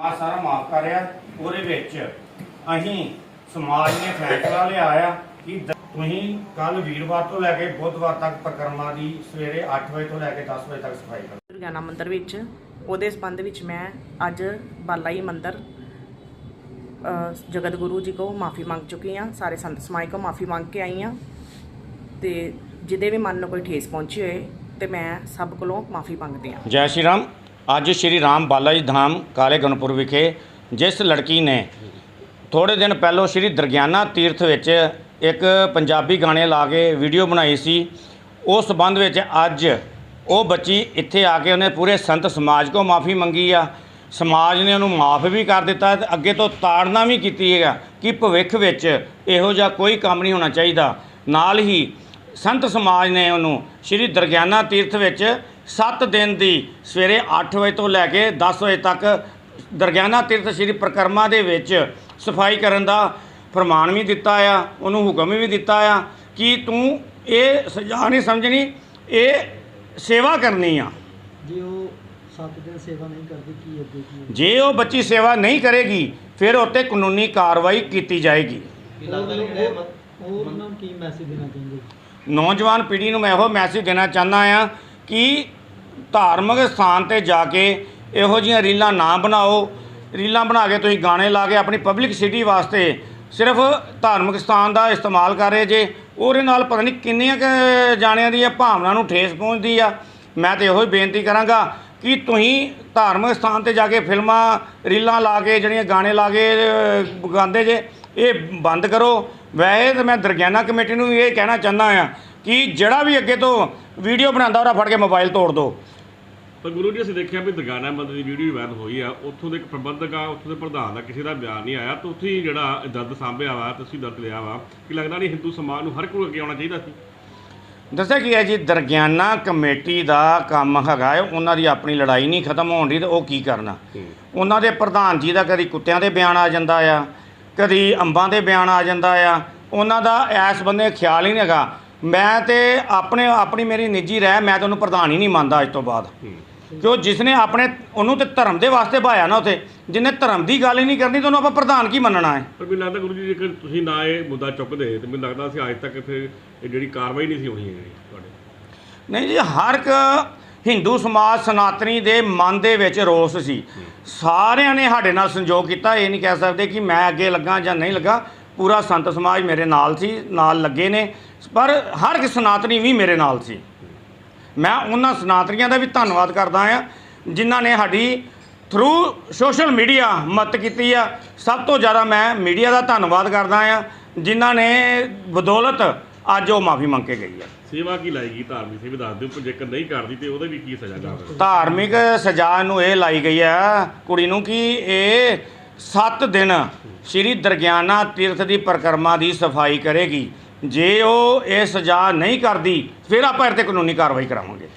ਆ ਸਾਰਾ ਮਾਫ ਕਰ ਰਿਹਾ। ਉਹਦੇ ਵਿੱਚ ਅਸੀਂ ਸਮਾਜ ਨੇ ਫੈਸਲਾ ਲਿਆ ਆ ਕਿ ਦ- ਤੁਸੀਂ ਕੱਲ ਵੀਰਵਾਰ ਤੋਂ ਲੈ ਕੇ ਬੁੱਧਵਾਰ ਤੱਕ ਪ੍ਰਕਰਮਾਂ ਦੀ ਸਵੇਰੇ 8 ਵਜੇ ਤੋਂ ਲੈ ਕੇ 10 ਵਜੇ ਤੱਕ ਸਫ਼ਾਈ ਕਰੋ। ਦੁਰਗਿਆਨਾ ਮੰਦਿਰ ਵਿੱਚ ਉਹਦੇ ਸੰਬੰਧ ਵਿੱਚ ਮੈਂ ਅੱਜ ਬਾਲਾਈ ਮੰਦਿਰ ਅ, ਜਗਤ ਗੁਰੂ ਜੀ ਕੋ ਮਾਫੀ ਮੰਗ ਚੁੱਕੀ ਹਾਂ। ਸਾਰੇ ਸੰਤ ਸਮਾਜ ਕੋ ਮਾਫੀ ਮੰਗ ਕੇ ਆਈ ਹਾਂ। ਤੇ ਜਿਹਦੇ ਵੀ ਮਨ ਨੂੰ ਕੋਈ ਠੇਸ ਪਹੁੰਚੀ ਹੋਏ ਤੇ ਮੈਂ ਸਭ ਕੋਲੋਂ ਮਾਫੀ ਮੰਗਦੀ ਹਾਂ। ਜੈ ਸ਼੍ਰੀ ਰਾਮ। ਅੱਜ ਸ਼੍ਰੀ ਰਾਮ ਬਾਲਾ ਜੀ ਧਾਮ ਕਾਲੇ ਗਨਪੁਰ ਵਿਖੇ ਜਿਸ ਲੜਕੀ ਨੇ ਥੋੜੇ ਦਿਨ ਪਹਿਲਾਂ ਸ਼੍ਰੀ ਦਰਗਿਆਨਾ ਤੀਰਥ ਵਿੱਚ ਇੱਕ ਪੰਜਾਬੀ ਗਾਣੇ ਲਾ ਕੇ ਵੀਡੀਓ ਬਣਾਈ ਸੀ, ਉਸ ਸਬੰਧ ਵਿੱਚ ਅੱਜ ਉਹ ਬੱਚੀ ਇੱਥੇ ਆ ਕੇ ਉਹਨੇ ਪੂਰੇ ਸੰਤ ਸਮਾਜ ਕੋ ਮਾਫੀ ਮੰਗੀ ਆ, ਸਮਾਜ ਨੇ ਉਹਨੂੰ ਮਾਫ ਵੀ ਕਰ ਦਿੱਤਾ ਤੇ ਅੱਗੇ ਤੋਂ ਤਾੜਨਾ ਵੀ ਕੀਤੀ ਹੈਗਾ ਕਿ ਭਵਿੱਖ ਵਿੱਚ ਇਹੋ ਜਿਹਾ ਕੋਈ ਕੰਮ ਨਹੀਂ ਹੋਣਾ ਚਾਹੀਦਾ। ਨਾਲ ਹੀ ਸੰਤ ਸਮਾਜ ਨੇ ਉਹਨੂੰ ਸ਼੍ਰੀ ਦਰਗਿਆਨਾ ਤੀਰਥ ਵਿੱਚ 7 ਦਿਨ ਦੀ ਸਵੇਰੇ 8 ਵਜੇ ਤੋਂ ਲੈ ਕੇ 10 ਵਜੇ ਤੱਕ ਦਰਗਿਆਨਾ ਤੀਰਥ ਸ਼੍ਰੀ ਪ੍ਰਕਰਮਾ ਦੇ ਵਿੱਚ ਸਫ਼ਾਈ ਕਰਨ ਦਾ ਫਰਮਾਨ ਵੀ ਦਿੱਤਾ ਆ ਉਹਨੂੰ ਹੁਕਮ ਵੀ ਦਿੱਤਾ ਆ ਕਿ ਤੂੰ ਇਹ ਸਜ਼ਾ ਨਹੀਂ ਸਮਝਣੀ ਇਹ ਸੇਵਾ ਕਰਨੀ ਆ। ਜੇ ਉਹ 7 ਦਿਨ ਸੇਵਾ ਨਹੀਂ ਕਰਦੀ ਕੀ ਅੱਗੇ ਕੀ ਹੋਊ? ਜੇ ਉਹ ਬੱਚੀ ਸੇਵਾ ਨਹੀਂ ਕਰੇਗੀ ਫਿਰ ਉੱਤੇ ਕਾਨੂੰਨੀ ਕਾਰਵਾਈ ਕੀਤੀ ਜਾਏਗੀ। ਉਹ ਉਹ- ਉਹ ਉਹਨਾਂ ਨੂੰ ਕੀ ਮੈਸੇਜ ਦੇਣਾ ਚਾਹੁੰਦੇ? ਨੌਜਵਾਨ ਪੀੜ੍ਹੀ ਨੂੰ ਮੈਂ ਇਹੋ ਮੈਸੇਜ ਦੇਣਾ ਚਾਹੁੰਦਾ ਆ ਕਿ ਧਾਰਮਿਕ ਸਥਾਨ ਤੇ ਜਾ ਕੇ ਇਹੋ ਜਿਹੀਆਂ ਰੀਲਾਂ ਨਾ ਬਣਾਓ। ਰੀਲਾਂ ਬਣਾ ਕੇ ਤੁਸੀਂ ਗਾਣੇ ਲਾ ਕੇ ਆਪਣੀ ਪਬਲਿਕ ਸਿਟੀ ਵਾਸਤੇ ਸਿਰਫ ਧਾਰਮਿਕ ਸਥਾਨ ਦਾ ਇਸਤੇਮਾਲ ਕਰ ਰਹੇ ਜੇ ਉਹਦੇ ਨਾਲ ਪਤਾ ਨਹੀਂ ਕਿੰਨੀਆਂ ਕੁ ਜਾਣਿਆਂ ਦੀਆਂ ਭਾਵਨਾ ਨੂੰ ਠੇਸ ਪਹੁੰਚਦੀ ਆ। ਮੈਂ ਤੇ ਇਹੋ ਹੀ ਬੇਨਤੀ ਕਰਾਂਗਾ ਕਿ ਤੁਸੀਂ ਧਾਰਮਿਕ ਸਥਾਨ ਤੇ ਜਾ ਕੇ ਫਿਲਮਾਂ ਰੀਲਾਂ ਲਾ ਕੇ ਜਿਹੜੀਆਂ ਗਾਣੇ ਲਾ ਕੇ ਅਹ, ਗਾਉਂਦੇ ਜੇ ਇਹ ਬੰਦ ਕਰੋ। ਵੈਸੇ ਤਾਂ ਮੈਂ ਦਰਗਿਆਨਾ ਕਮੇਟੀ ਨੂੰ ਵੀ ਇਹ ਕਹਿਣਾ ਚਾਹੁੰਦਾ ਆ ਕਿ ਜਿਹੜਾ ਵੀ ਅੱਗੇ ਤੋਂ ਵੀਡੀਓ ਬਣਾਉਂਦਾ ਉਹਦਾ ਫੜ ਕੇ ਮੋਬਾਈਲ ਤੋੜ ਦਿਓ ਪਰ ਗੁਰੂ ਜੀ ਅਸੀਂ ਦੇਖਿਆ ਵੀ ਦਰਗਾਨਾ ਮੰਦਰ ਦੀ ਵੀਡੀਓ ਵਾਇਰਲ ਹੋਈ ਆ। ਉੱਥੋਂ ਦੇ ਇੱਕ ਪ੍ਰਬੰਧਕ ਆ ਉੱਥੋਂ ਦੇ ਪ੍ਰਧਾਨ ਦਾ ਕਿਸੇ ਦਾ ਬਿਆਨ ਨਹੀਂ ਆਇਆ। ਤਾਂ ਉੱਥੇ ਹੀ ਜਿਹੜਾ ਦਰਦ ਸਾਂਭਿਆ ਵਾ ਤੁਸੀਂ ਦਰਦ ਲਿਆ ਵਾ ਕਿ ਲੱਗਦਾ ਨਹੀਂ ਹਿੰਦੂ ਸਮਾਜ ਨੂੰ ਹਰ ਕੋਈ ਅੱਗੇ ਆਉਣਾ ਚਾਹੀਦਾ ਸੀ? ਦੱਸਿਆ ਕੀ ਹੈ ਜੀ ਦਰਗਿਆਨਾ ਕਮੇਟੀ ਦਾ ਕੰਮ ਹੈਗਾ ਹੈ। ਉਹਨਾਂ ਦੀ ਆਪਣੀ ਲੜਾਈ ਨਹੀਂ ਖਤਮ ਹੋਣ ਦੀ ਤੇ ਉਹ ਕੀ ਕਰਨਾ? ਉਹਨਾਂ ਦੇ ਪ੍ਰਧਾਨ ਜੀ ਦਾ ਕਦੀ ਕੁੱਤਿਆਂ ਦੇ ਬਿਆਨ ਆ ਜਾਂਦਾ ਆ ਕਦੀ ਅੰਬਾਂ ਦੇ ਬਿਆਨ ਆ ਜਾਂਦਾ ਆ। ਉਹਨਾਂ ਦਾ ਐਸ ਬੰਦੇ ਖਿਆਲ ਹੀ ਨਹੀਂ ਹੈਗਾ। ਮੈਂ ਤੇ ਆਪਣੇ ਆਪਣੀ ਮੇਰੀ ਨਿੱਜੀ ਰਹਿ ਮੈਂ ਤਾਂ ਉਹਨੂੰ ਪ੍ਰਧਾਨ ਹੀ ਨਹੀਂ ਮੰਨਦਾ ਅੱਜ ਤੋਂ ਬਾਅਦ। ਕਿਉਂ ਜਿਸ ਨੇ ਆਪਣੇ ਉਹਨੂੰ ਤੇ ਧਰਮ ਦੇ ਵਾਸਤੇ ਭਾਇਆ ਨਾ ਉਥੇ ਜਿਹਨੇ ਧਰਮ ਦੀ ਗੱਲ ਹੀ ਨਹੀਂ ਕਰਨੀ ਤਾਂ ਉਹਨੂੰ ਆਪਾਂ ਪ੍ਰਧਾਨ ਕੀ ਮੰਨਣਾ ਹੈ? ਪਰ ਮੈਨੂੰ ਲੱਗਦਾ ਗੁਰੂ ਜੀ ਜੇਕਰ ਤੁਸੀਂ ਨਾ ਇਹ ਮੁੱਦਾ ਚੁੱਕਦੇ ਤੇ ਮੈਨੂੰ ਲੱਗਦਾ ਸੀ ਅੱਜ ਤੱਕ ਫਿਰ ਇਹ ਜਿਹੜੀ ਕਾਰਵਾਈ ਨਹੀਂ ਸੀ ਹੋਣੀ ਹੈਗੀ ਤੁਹਾਡੇ। ਨਹੀਂ ਜੀ ਹਰ ਇੱਕ ਹਿੰਦੂ ਸਮਾਜ ਸਨਾਤਨੀ ਦੇ ਮਨ ਦੇ ਵਿੱਚ ਰੋਸ ਸੀ। ਸਾਰਿਆਂ ਨੇ ਸਾਡੇ ਨਾਲ ਸੰਯੋਗ ਕੀਤਾ ਇਹ ਨਹੀਂ ਕਹਿ ਸਕਦੇ ਕਿ ਮੈਂ ਅੱਗੇ ਲੱਗਾ ਜਾਂ ਨਹੀਂ ਲੱਗਾ। ਪੂਰਾ ਸੰਤ ਸਮਾਜ ਮੇਰੇ ਨਾਲ ਸੀ ਨਾਲ ਲੱਗੇ ਨੇ ਪਰ ਹਰ ਇੱਕ ਸਨਾਤਨੀ ਵੀ ਮੇਰੇ ਨਾਲ ਸੀ। ਮੈਂ ਉਹਨਾਂ ਸਨਾਤਨੀਆਂ ਦਾ ਵੀ ਧੰਨਵਾਦ ਕਰਦਾ ਆ ਜਿਨ੍ਹਾਂ ਨੇ ਸਾਡੀ ਥਰੂ ਸੋਸ਼ਲ ਮੀਡੀਆ ਮਦਦ ਕੀਤੀ ਆ। ਸਭ ਤੋਂ ਜ਼ਿਆਦਾ ਮੈਂ ਮੀਡੀਆ ਦਾ ਧੰਨਵਾਦ ਕਰਦਾ ਆ ਜਿਨ੍ਹਾਂ ਨੇ ਬਦੌਲਤ ਅੱਜ ਉਹ ਮਾਫੀ ਮੰਗ ਕੇ ਗਈ ਆ। ਸੇਵਾ ਕੀ ਲਾਏਗੀ ਧਾਰਮਿਕ ਸੇਵਾ ਦੱਸ ਦਿਓ ਜੇਕਰ ਨਹੀਂ ਕਰਦੀ ਤੇ ਉਹਦੇ ਵੀ ਕੀ ਸਜ਼ਾ ਜਾਵੇ ਧਾਰਮਿਕ ਸਜ਼ਾ ਨੂੰ ਇਹ ਲਾਈ ਗਈ ਆ ਕੁੜੀ ਨੂੰ ਕਿ ਇਹ 7 ਦਿਨ ਸ਼੍ਰੀ ਦਰਗਿਆਨਾ ਤੀਰਥ ਦੀ ਪਰਿਕਰਮਾ ਦੀ ਸਫ਼ਾਈ ਕਰੇਗੀ। ਜੇ ਉਹ ਇਹ ਸਜ਼ਾ ਨਹੀਂ ਕਰਦੀ, ਫਿਰ ਆਪਾਂ ਇਹ ਤੇ ਕਾਨੂੰਨੀ ਕਾਰਵਾਈ ਕਰਾਵਾਂਗੇ।